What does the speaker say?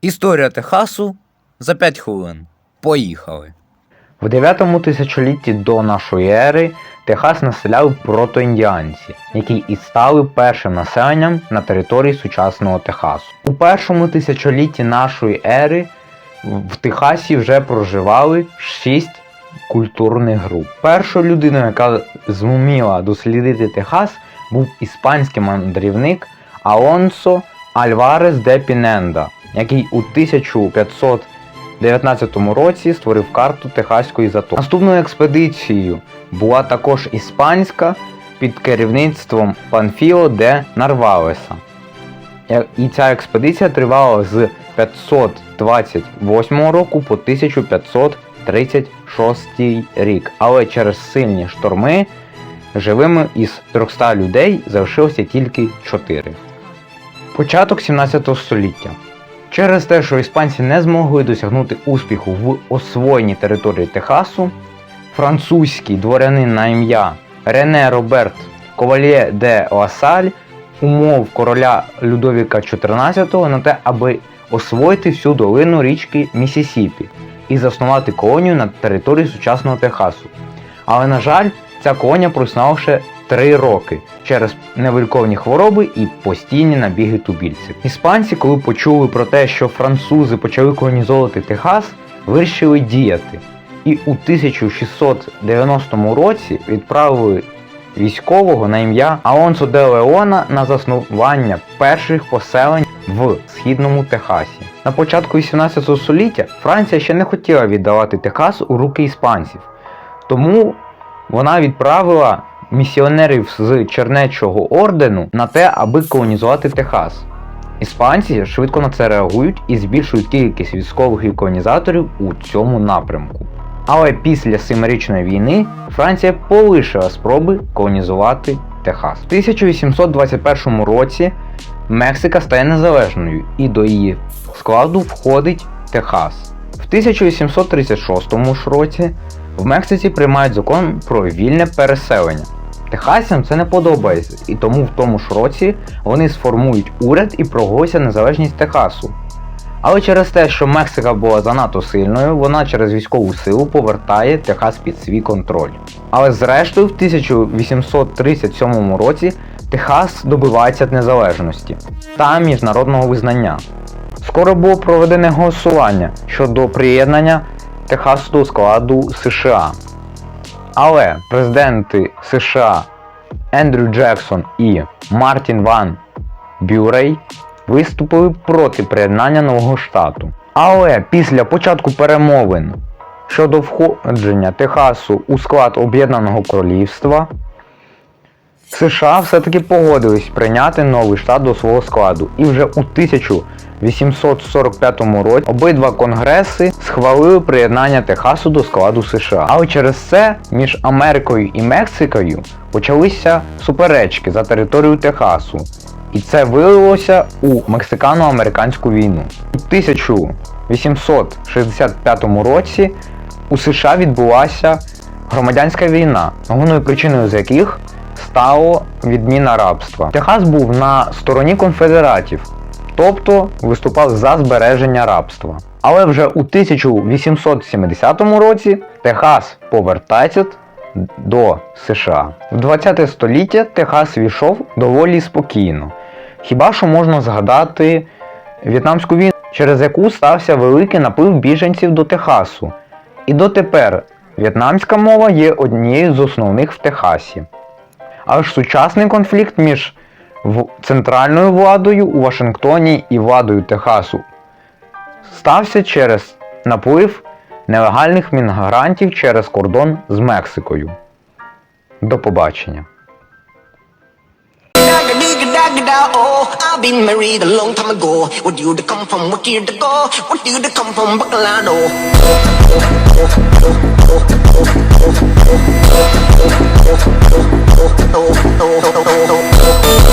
Історія Техасу за 5 хвилин. Поїхали. В 9 тисячолітті до нашої ери Техас населяли протоіндіанці, які і стали першим населенням на території сучасного Техасу. У першому тисячолітті нашої ери в Техасі вже проживали 6 культурних груп. Першою людиною, яка зуміла дослідити Техас, був іспанський мандрівник Алонсо Альварес де Піненда, який у 1519 році створив карту Техаської затоки. Наступною експедицією була також іспанська під керівництвом Панфіо де Нарвалеса. І ця експедиція тривала з 528 року по 1536 рік, але через сильні шторми живими із 300 людей залишилося тільки 4. Початок 17 століття. Через те, що іспанці не змогли досягнути успіху в освоєнні території Техасу, французький дворянин на ім'я Рене Роберт Ковальє де Ласаль умов короля Людовіка XIV на те, аби освоїти всю долину річки Місісіпі і заснувати колонію на території сучасного Техасу. Але, на жаль, ця колонія проіснувала ще три роки через невиліковні хвороби і постійні набіги тубільців. Іспанці, коли почули про те, що французи почали колонізовувати Техас, вирішили діяти. І у 1690 році відправили військового на ім'я Аонсо де Леона на заснування перших поселень в східному Техасі. На початку 18 століття Франція ще не хотіла віддавати Техас у руки іспанців, тому вона відправила місіонерів з Чернечого ордену на те, аби колонізувати Техас. Іспанці швидко на це реагують і збільшують кількість військових і колонізаторів у цьому напрямку. Але після Семирічної війни Франція полишила спроби колонізувати Техас. В 1821 році Мексика стає незалежною і до її складу входить Техас. В 1836 році в Мексиці приймають закон про вільне переселення. Техасцям це не подобається, і тому в тому ж році вони сформують уряд і проголосять незалежність Техасу. Але через те, що Мексика була занадто сильною, вона через військову силу повертає Техас під свій контроль. Але зрештою, в 1837 році Техас добивається незалежності та міжнародного визнання. Скоро було проведене голосування щодо приєднання Техасу до складу США. Але президенти США Ендрю Джексон і Мартін Ван Бюрей виступили проти приєднання нового штату. Але після початку перемовин щодо входження Техасу у склад Об'єднаного Королівства, США все-таки погодились прийняти новий штат до свого складу. І вже у 1845 році обидва конгреси схвалили приєднання Техасу до складу США. Але через це між Америкою і Мексикою почалися суперечки за територію Техасу. І це вилилося у мексикано-американську війну. У 1865 році у США відбулася громадянська війна, головною причиною з яких стало відміна рабства. Техас був на стороні конфедератів, тобто виступав за збереження рабства. Але вже у 1870 році Техас повертається до США. В 20 століття Техас війшов доволі спокійно. Хіба що можна згадати В'єтнамську війну, через яку стався великий наплив біженців до Техасу. І дотепер в'єтнамська мова є однією з основних в Техасі. Але ж сучасний конфлікт між центральною владою у Вашингтоні і владою Техасу стався через наплив нелегальних мігрантів через кордон з Мексикою. До побачення. oh, I've been married a long time ago. What you to come from? What you to go? What you to come from? Bucalano. Oh,